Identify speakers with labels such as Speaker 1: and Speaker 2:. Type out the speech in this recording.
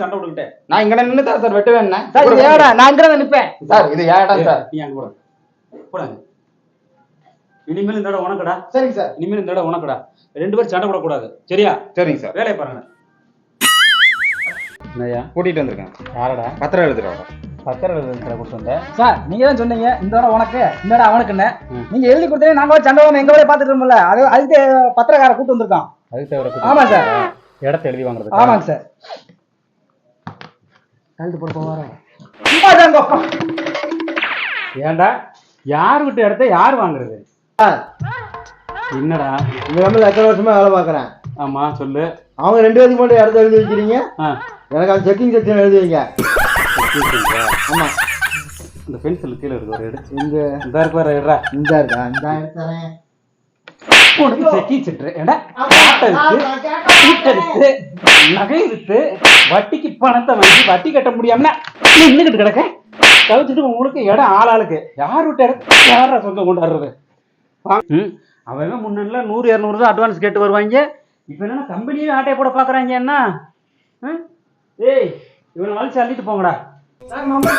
Speaker 1: சண்டை விட்டுக்கிட்டே.
Speaker 2: நான் இங்க நின்று தான் சார் வெட்டுவேன் என்ன?
Speaker 3: சார் இது ஏடா நான் இங்க தான் நிப்பேன்.
Speaker 2: சார் இது இடம் சார்?
Speaker 1: நீ அங்க போடு. போடாங்க. இனிமேல் இந்த இடம் உனக்குடா.
Speaker 3: சரிங்க சார்.
Speaker 1: இனிமேல் இந்த இடம் உனக்குடா. ரெண்டு பேரும் சண்டை போடக்கூடாது. சரியா?
Speaker 2: சரிங்க சார்.
Speaker 1: வேலையை பாருங்க.
Speaker 2: கூட்டிட்டு வந்திருக்கேன்.
Speaker 1: யாரடா?
Speaker 2: பத்திரம் எழுதுறோம்
Speaker 1: பத்திரம் எழுதுற கொடுத்து வந்தேன்.
Speaker 3: சார் நீங்க தான் சொன்னீங்க இந்த இடம் உனக்கு இந்த அவனுக்குன்னு
Speaker 1: ம்.
Speaker 3: நீங்க எழுதி கொடுத்தீங்க நாங்க சண்டை எங்க வேலையை பாத்துட்டு இருக்கோம்ல அது அதுக்கு பத்திரக்கார கூட்டு வந்திருக்கோம்
Speaker 1: அதுக்கு தேவை
Speaker 3: ஆமா சார்.
Speaker 1: இடத்த எழுதி வாங்குறது
Speaker 3: ஆமாங்க சார். கழுத்து போட போவாரேன்
Speaker 1: யார் விட்டு இடத்த யார் வாங்குறது? என்னடா?
Speaker 4: இந்த கம்பெனியில் எத்தனை வருஷமா வேலை பார்க்குறேன்.
Speaker 1: ஆமா சொல்லு.
Speaker 4: அவங்க ரெண்டு பேருக்கு மட்டும் இடத்த எழுதி வைக்கிறீங்க?
Speaker 1: ஆ.
Speaker 4: எனக்கு அந்த செக்கிங் செக்ஷன் எழுதி வைங்க. ஆமா.
Speaker 1: இந்த பென்சில் கீழே இருக்கு ஒரு எடு.
Speaker 4: இந்த
Speaker 1: இந்த இருக்கு வேற எடுறா
Speaker 4: இந்த இருக்கா? இந்த
Speaker 1: வித்து வட்டிக்கு பணத்தை வாங்கி வட்டி கட்ட முடியாம நின்றுகிட்டு கிடக்க? கவிச்சிட்டு உங்களுக்கு இடம் ஆளாளுக்கு யார் விட்ட இடம்? யாரா சொந்தம் கொண்டாடுறது ம். அவன் முன்னாடில நூறு இரநூறு தான் அட்வான்ஸ் கேட்டு வருவாங்க. இப்போ என்ன கம்பெனியே ஆட்டையை போட பார்க்குறாங்க என்ன? ம்? ஏய் இவனை வலிச்சு அள்ளிட்டு போங்கடா.
Speaker 3: சார், நம்ம